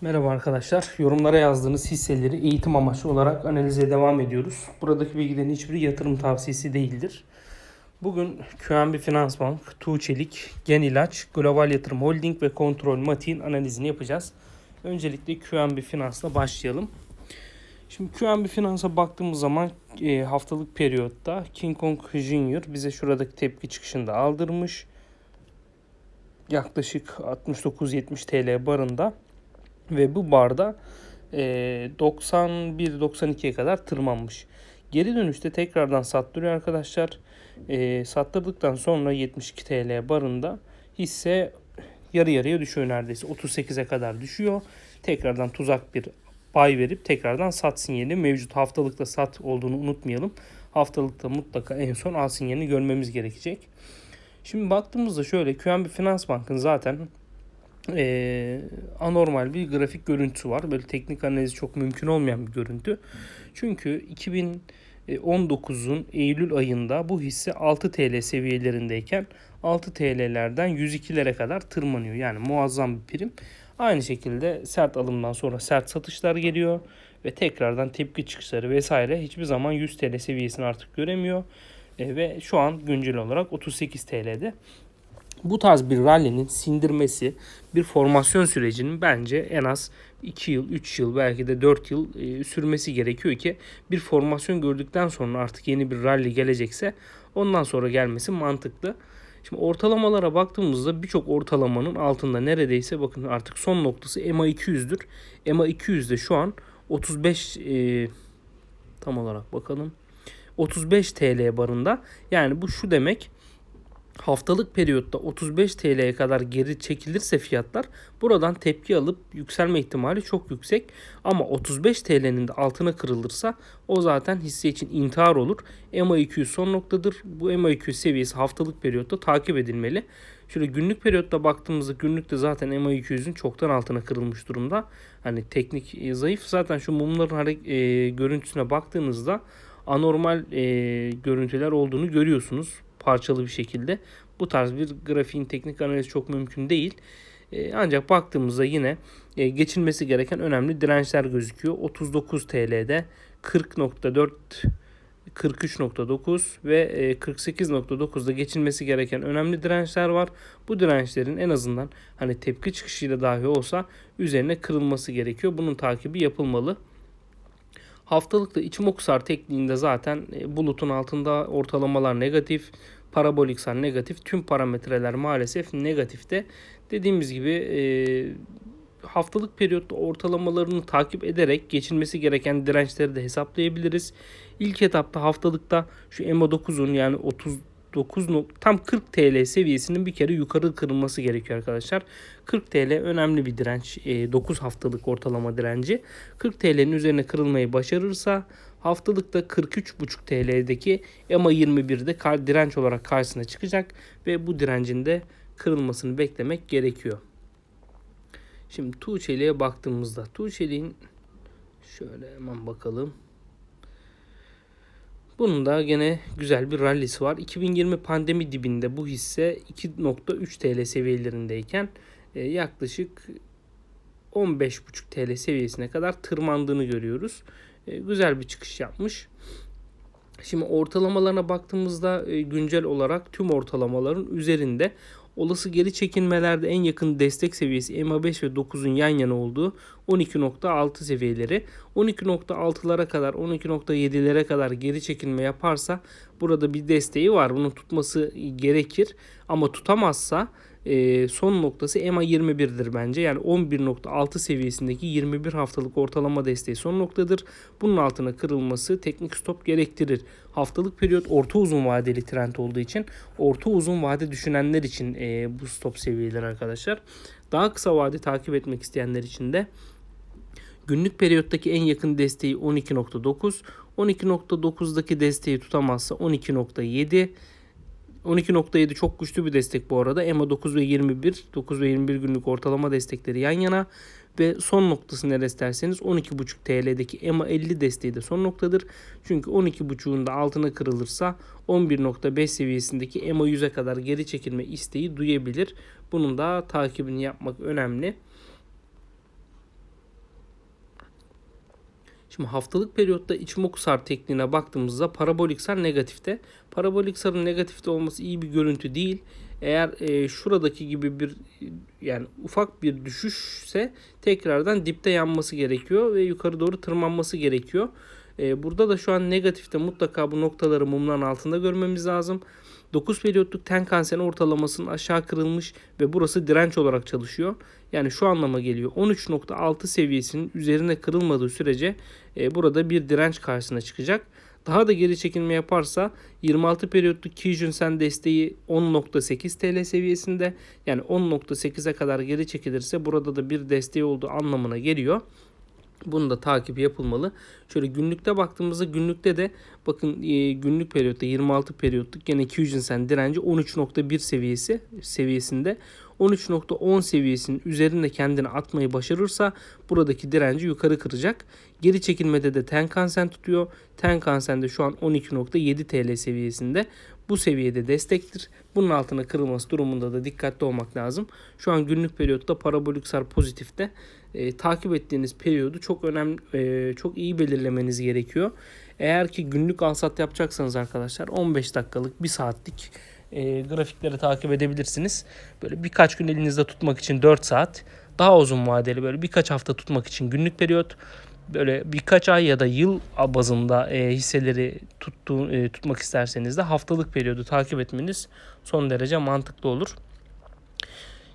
Merhaba arkadaşlar. Yorumlara yazdığınız hisseleri eğitim amaçlı olarak analize devam ediyoruz. Buradaki bilgilerin hiçbiri yatırım tavsiyesi değildir. Bugün QNB Finans Bank, Tuğçelik, Gen İlaç, Global Yatırım Holding ve Kontrol Mati'nin analizini yapacağız. Öncelikle QNB Finans'la başlayalım. Şimdi QNB Finans'a baktığımız zaman e, haftalık periyotta King Kong Junior bize şuradaki tepki çıkışında aldırmış. Yaklaşık 69-70 TL barında ve bu barda e, 91-92'ye kadar tırmanmış. Geri dönüşte tekrardan sattırıyor arkadaşlar. E, sattırdıktan sonra 72 TL barında hisse yarı yarıya düşüyor neredeyse. 38'e kadar düşüyor. Tekrardan tuzak bir pay verip tekrardan sat sinyali mevcut. Haftalıkta sat olduğunu unutmayalım. Haftalıkta mutlaka en son al sinyalini görmemiz gerekecek. Şimdi baktığımızda şöyle QNB Finans Bank'ın zaten e, anormal bir grafik görüntüsü var. Böyle teknik analiz çok mümkün olmayan bir görüntü. Çünkü 2019'un Eylül ayında bu hisse 6 TL seviyelerindeyken 6 TL'lerden 102'lere kadar tırmanıyor. Yani muazzam bir prim. Aynı şekilde sert alımdan sonra sert satışlar geliyor ve tekrardan tepki çıkışları vesaire hiçbir zaman 100 TL seviyesini artık göremiyor. E, ve şu an güncel olarak 38 TL'de bu tarz bir rally'nin sindirmesi bir formasyon sürecinin bence en az 2 yıl, 3 yıl belki de 4 yıl e, sürmesi gerekiyor ki bir formasyon gördükten sonra artık yeni bir rally gelecekse ondan sonra gelmesi mantıklı. Şimdi ortalamalara baktığımızda birçok ortalamanın altında neredeyse bakın artık son noktası EMA 200'dür. EMA 200'de şu an 35 e, tam olarak bakalım. 35 TL barında. Yani bu şu demek haftalık periyotta 35 TL'ye kadar geri çekilirse fiyatlar buradan tepki alıp yükselme ihtimali çok yüksek. Ama 35 TL'nin de altına kırılırsa o zaten hisse için intihar olur. MA200 son noktadır. Bu MA200 seviyesi haftalık periyotta takip edilmeli. Şöyle günlük periyotta baktığımızda günlükte zaten MA200'ün çoktan altına kırılmış durumda. Hani teknik e, zayıf. Zaten şu mumların e, görüntüsüne baktığınızda anormal e, görüntüler olduğunu görüyorsunuz parçalı bir şekilde. Bu tarz bir grafiğin teknik analizi çok mümkün değil. E, ancak baktığımızda yine e, geçilmesi gereken önemli dirençler gözüküyor. 39 TL'de 40.4 43.9 ve 48.9'da e, geçilmesi gereken önemli dirençler var. Bu dirençlerin en azından hani tepki çıkışıyla dahi olsa üzerine kırılması gerekiyor. Bunun takibi yapılmalı. Haftalıkta Ichimoku tekniğinde zaten e, bulutun altında ortalamalar negatif, parabolik negatif, tüm parametreler maalesef negatifte. Dediğimiz gibi e, haftalık periyotta ortalamalarını takip ederek geçilmesi gereken dirençleri de hesaplayabiliriz. İlk etapta haftalıkta şu MA9'un yani 30 9 tam 40 TL seviyesinin bir kere yukarı kırılması gerekiyor arkadaşlar. 40 TL önemli bir direnç. 9 haftalık ortalama direnci. 40 TL'nin üzerine kırılmayı başarırsa haftalıkta 43,5 TL'deki EMA 21'de direnç olarak karşısına çıkacak ve bu direncin de kırılmasını beklemek gerekiyor. Şimdi Tuğçeli'ye baktığımızda Tuğçeli'nin şöyle hemen bakalım. Bunun da gene güzel bir rallisi var. 2020 pandemi dibinde bu hisse 2.3 TL seviyelerindeyken e, yaklaşık 15.5 TL seviyesine kadar tırmandığını görüyoruz. E, güzel bir çıkış yapmış. Şimdi ortalamalarına baktığımızda e, güncel olarak tüm ortalamaların üzerinde Olası geri çekilmelerde en yakın destek seviyesi EMA5 ve 9'un yan yana olduğu 12.6 seviyeleri. 12.6'lara kadar 12.7'lere kadar geri çekilme yaparsa burada bir desteği var. Bunu tutması gerekir. Ama tutamazsa e, son noktası EMA 21'dir bence. Yani 11.6 seviyesindeki 21 haftalık ortalama desteği son noktadır. Bunun altına kırılması teknik stop gerektirir. Haftalık periyot orta uzun vadeli trend olduğu için orta uzun vade düşünenler için e, bu stop seviyeleri arkadaşlar. Daha kısa vade takip etmek isteyenler için de Günlük periyottaki en yakın desteği 12.9. 12.9'daki desteği tutamazsa 12.7 12.7 çok güçlü bir destek bu arada. EMA 9 ve 21, 9 ve 21 günlük ortalama destekleri yan yana ve son noktası neresi derseniz 12.5 TL'deki EMA 50 desteği de son noktadır. Çünkü 12.5'un da altına kırılırsa 11.5 seviyesindeki EMA 100'e kadar geri çekilme isteği duyabilir. Bunun da takibini yapmak önemli. Şimdi haftalık periyotta Ichimoku-sar tekniğine baktığımızda parabolik sar negatifte. Parabolik sarın negatifte olması iyi bir görüntü değil. Eğer e, şuradaki gibi bir yani ufak bir düşüşse tekrardan dipte yanması gerekiyor ve yukarı doğru tırmanması gerekiyor. E, burada da şu an negatifte mutlaka bu noktaları mumların altında görmemiz lazım. 9 periyotluk Tenkan-sen ortalamasının aşağı kırılmış ve burası direnç olarak çalışıyor. Yani şu anlama geliyor. 13.6 seviyesinin üzerine kırılmadığı sürece e, burada bir direnç karşısına çıkacak. Daha da geri çekilme yaparsa 26 periyotluk Kijun-sen desteği 10.8 TL seviyesinde. Yani 10.8'e kadar geri çekilirse burada da bir desteği olduğu anlamına geliyor. Bunun da takibi yapılmalı. Şöyle günlükte baktığımızda günlükte de bakın e, günlük periyotta 26 periyotluk gene 200 sen direnci 13.1 seviyesi seviyesinde 13.10 seviyesinin üzerinde kendini atmayı başarırsa buradaki direnci yukarı kıracak. Geri çekilmede de Tenkan-sen tutuyor. Tenkan-sen de şu an 12.7 TL seviyesinde. Bu seviyede destektir. Bunun altına kırılması durumunda da dikkatli olmak lazım. Şu an günlük periyotta parabolik sar pozitifte. E, takip ettiğiniz periyodu çok önemli, e, çok iyi belirlemeniz gerekiyor. Eğer ki günlük alsat yapacaksanız arkadaşlar 15 dakikalık, 1 saatlik e, grafikleri takip edebilirsiniz. Böyle birkaç gün elinizde tutmak için 4 saat, daha uzun vadeli böyle birkaç hafta tutmak için günlük periyot, böyle birkaç ay ya da yıl bazında e, hisseleri tuttuğu, e, tutmak isterseniz de haftalık periyodu takip etmeniz son derece mantıklı olur.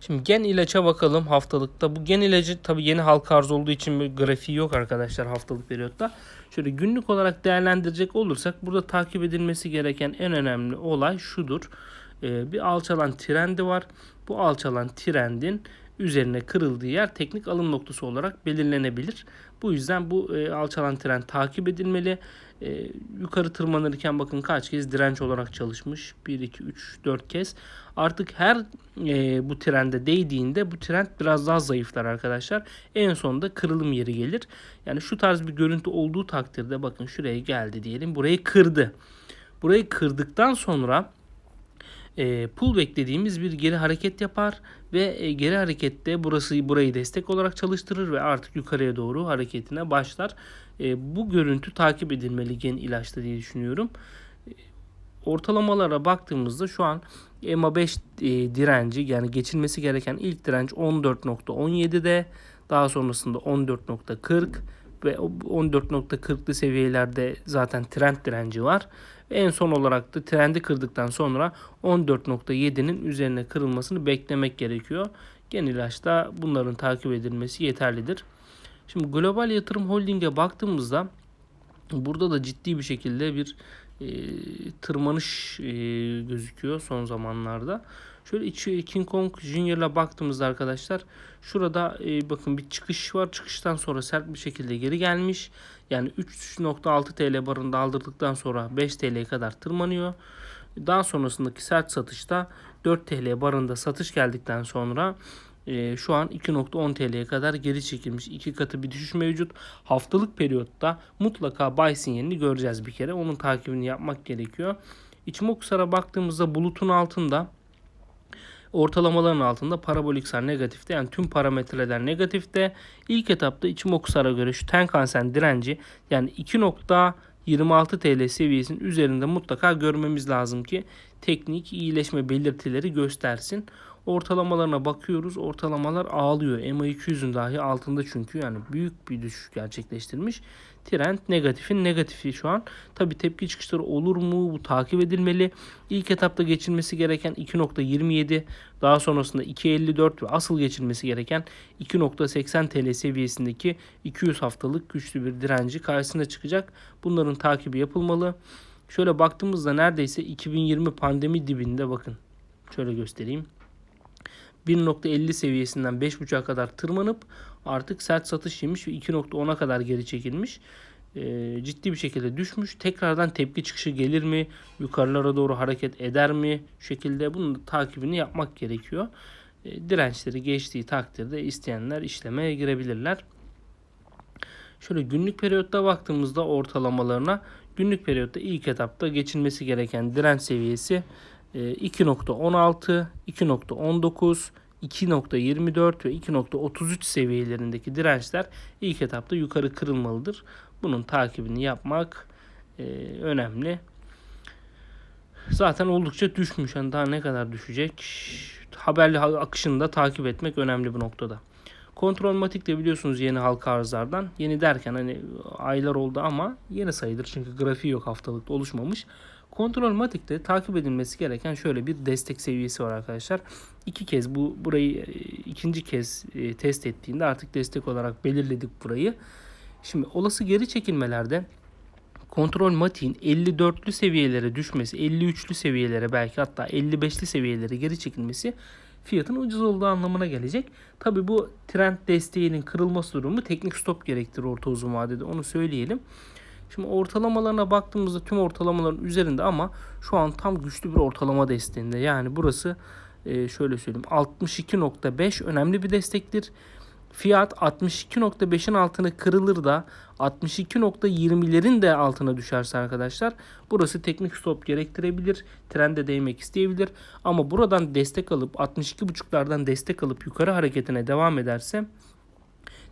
Şimdi gen ilaça bakalım haftalıkta. Bu gen ilacı tabi yeni halka arz olduğu için bir grafiği yok arkadaşlar haftalık periyotta. Şöyle günlük olarak değerlendirecek olursak burada takip edilmesi gereken en önemli olay şudur. Ee, bir alçalan trendi var. Bu alçalan trendin üzerine kırıldığı yer teknik alım noktası olarak belirlenebilir. Bu yüzden bu e, alçalan trend takip edilmeli. E, yukarı tırmanırken bakın kaç kez direnç olarak çalışmış. 1, 2, 3, 4 kez. Artık her e, bu trende değdiğinde bu trend biraz daha zayıflar arkadaşlar. En sonunda kırılım yeri gelir. Yani şu tarz bir görüntü olduğu takdirde bakın şuraya geldi diyelim. Burayı kırdı. Burayı kırdıktan sonra e, pull beklediğimiz bir geri hareket yapar ve e, geri harekette burası burayı destek olarak çalıştırır ve artık yukarıya doğru hareketine başlar. E, bu görüntü takip edilmeli gen ilaçta diye düşünüyorum. E, ortalamalara baktığımızda şu an EMA 5 e, direnci yani geçilmesi gereken ilk direnç 14.17'de daha sonrasında 14.40 ve 14.40'lı seviyelerde zaten trend direnci var. Ve en son olarak da trendi kırdıktan sonra 14.7'nin üzerine kırılmasını beklemek gerekiyor. Genel ilaçta bunların takip edilmesi yeterlidir. Şimdi global yatırım holdinge baktığımızda burada da ciddi bir şekilde bir e, tırmanış e, gözüküyor son zamanlarda. Şöyle içi King Kong Junior'la baktığımızda arkadaşlar şurada e, bakın bir çıkış var. Çıkıştan sonra sert bir şekilde geri gelmiş. Yani 3.6 TL barında aldırdıktan sonra 5 TL'ye kadar tırmanıyor. Daha sonrasındaki sert satışta 4 TL barında satış geldikten sonra e, şu an 2.10 TL'ye kadar geri çekilmiş. iki katı bir düşüş mevcut. Haftalık periyotta mutlaka buy sinyalini göreceğiz bir kere. Onun takibini yapmak gerekiyor. İçimokusar'a baktığımızda bulutun altında ortalamaların altında parabolik sar negatifte yani tüm parametreler negatifte. İlk etapta Ichimoku-sar'a göre şu Tenkan-sen direnci yani 2.26 TL seviyesinin üzerinde mutlaka görmemiz lazım ki teknik iyileşme belirtileri göstersin ortalamalarına bakıyoruz. Ortalamalar ağlıyor. MA200'ün dahi altında çünkü yani büyük bir düşüş gerçekleştirmiş. Trend negatifin negatifi şu an. Tabi tepki çıkışları olur mu? Bu takip edilmeli. İlk etapta geçilmesi gereken 2.27 daha sonrasında 2.54 ve asıl geçilmesi gereken 2.80 TL seviyesindeki 200 haftalık güçlü bir direnci karşısına çıkacak. Bunların takibi yapılmalı. Şöyle baktığımızda neredeyse 2020 pandemi dibinde bakın. Şöyle göstereyim. 1.50 seviyesinden 5.5'a kadar tırmanıp artık sert satış yemiş ve 2.10'a kadar geri çekilmiş. E, ciddi bir şekilde düşmüş. Tekrardan tepki çıkışı gelir mi? Yukarılara doğru hareket eder mi? Şu şekilde bunun takibini yapmak gerekiyor. E, dirençleri geçtiği takdirde isteyenler işlemeye girebilirler. Şöyle günlük periyotta baktığımızda ortalamalarına günlük periyotta ilk etapta geçilmesi gereken direnç seviyesi 2.16, 2.19, 2.24 ve 2.33 seviyelerindeki dirençler ilk etapta yukarı kırılmalıdır. Bunun takibini yapmak e, önemli. Zaten oldukça düşmüş. Yani daha ne kadar düşecek? Haberli akışını da takip etmek önemli bu noktada. Kontrolmatik de biliyorsunuz yeni halka arzlardan. Yeni derken hani aylar oldu ama yeni sayılır. Çünkü grafiği yok haftalıkta oluşmamış. Kontrolmatik'te takip edilmesi gereken şöyle bir destek seviyesi var arkadaşlar. İki kez bu burayı e, ikinci kez e, test ettiğinde artık destek olarak belirledik burayı. Şimdi olası geri çekilmelerde kontrol matiğin 54'lü seviyelere düşmesi, 53'lü seviyelere belki hatta 55'li seviyelere geri çekilmesi fiyatın ucuz olduğu anlamına gelecek. Tabi bu trend desteğinin kırılması durumu teknik stop gerektirir orta uzun vadede onu söyleyelim. Şimdi ortalamalarına baktığımızda tüm ortalamaların üzerinde ama şu an tam güçlü bir ortalama desteğinde. Yani burası e, şöyle söyleyeyim 62.5 önemli bir destektir. Fiyat 62.5'in altına kırılır da 62.20'lerin de altına düşerse arkadaşlar burası teknik stop gerektirebilir. Trende değmek isteyebilir. Ama buradan destek alıp 62.5'lardan destek alıp yukarı hareketine devam ederse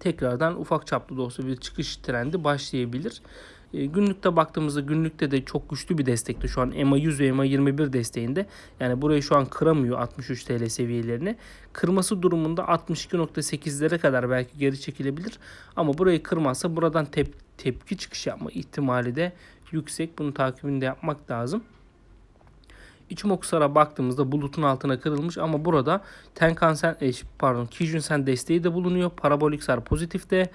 tekrardan ufak çaplı da olsa bir çıkış trendi başlayabilir. E, günlükte baktığımızda günlükte de çok güçlü bir destekte şu an EMA 100 ve EMA 21 desteğinde. Yani burayı şu an kıramıyor 63 TL seviyelerini. Kırması durumunda 62.8'lere kadar belki geri çekilebilir. Ama burayı kırmazsa buradan tep tepki çıkış yapma ihtimali de yüksek. Bunu takibini de yapmak lazım. Ichimokusar'a baktığımızda bulutun altına kırılmış ama burada Tenkan-sen e, pardon Kijun-sen desteği de bulunuyor. Parabolik sar pozitifte.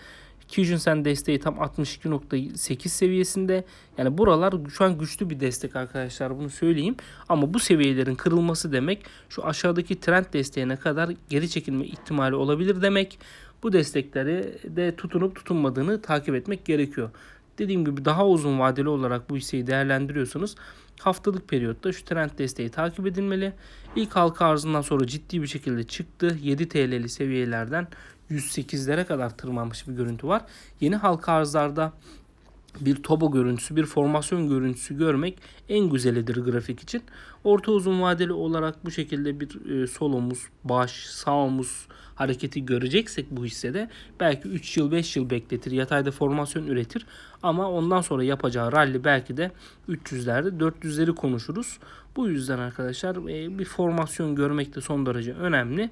Kijun-sen desteği tam 62.8 seviyesinde. Yani buralar şu an güçlü bir destek arkadaşlar bunu söyleyeyim. Ama bu seviyelerin kırılması demek şu aşağıdaki trend desteğine kadar geri çekilme ihtimali olabilir demek. Bu destekleri de tutunup tutunmadığını takip etmek gerekiyor. Dediğim gibi daha uzun vadeli olarak bu hisseyi değerlendiriyorsanız haftalık periyotta şu trend desteği takip edilmeli. İlk halka arzından sonra ciddi bir şekilde çıktı. 7 TL'li seviyelerden 108'lere kadar tırmanmış bir görüntü var. Yeni halka arzlarda bir tobo görüntüsü, bir formasyon görüntüsü görmek en güzelidir grafik için. Orta uzun vadeli olarak bu şekilde bir e, sol omuz, baş, sağ omuz hareketi göreceksek bu hissede belki 3 yıl 5 yıl bekletir. Yatayda formasyon üretir ama ondan sonra yapacağı rally belki de 300'lerde 400'leri konuşuruz. Bu yüzden arkadaşlar e, bir formasyon görmek de son derece önemli.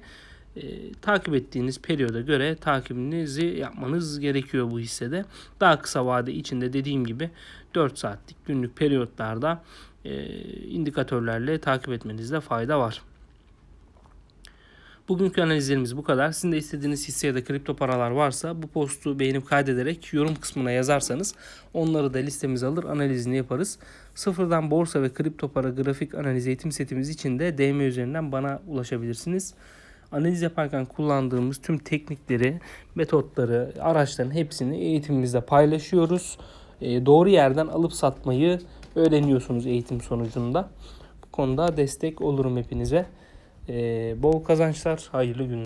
E, takip ettiğiniz periyoda göre takibinizi yapmanız gerekiyor bu hissede. Daha kısa vade içinde dediğim gibi 4 saatlik günlük periyotlarda e, indikatörlerle takip etmenizde fayda var. Bugünkü analizlerimiz bu kadar. Sizin de istediğiniz hisse ya da kripto paralar varsa bu postu beğenip kaydederek yorum kısmına yazarsanız onları da listemize alır analizini yaparız. Sıfırdan borsa ve kripto para grafik analiz eğitim setimiz için de DM üzerinden bana ulaşabilirsiniz analiz yaparken kullandığımız tüm teknikleri, metotları, araçların hepsini eğitimimizde paylaşıyoruz. E, doğru yerden alıp satmayı öğreniyorsunuz eğitim sonucunda. Bu konuda destek olurum hepinize. E, bol kazançlar, hayırlı günler.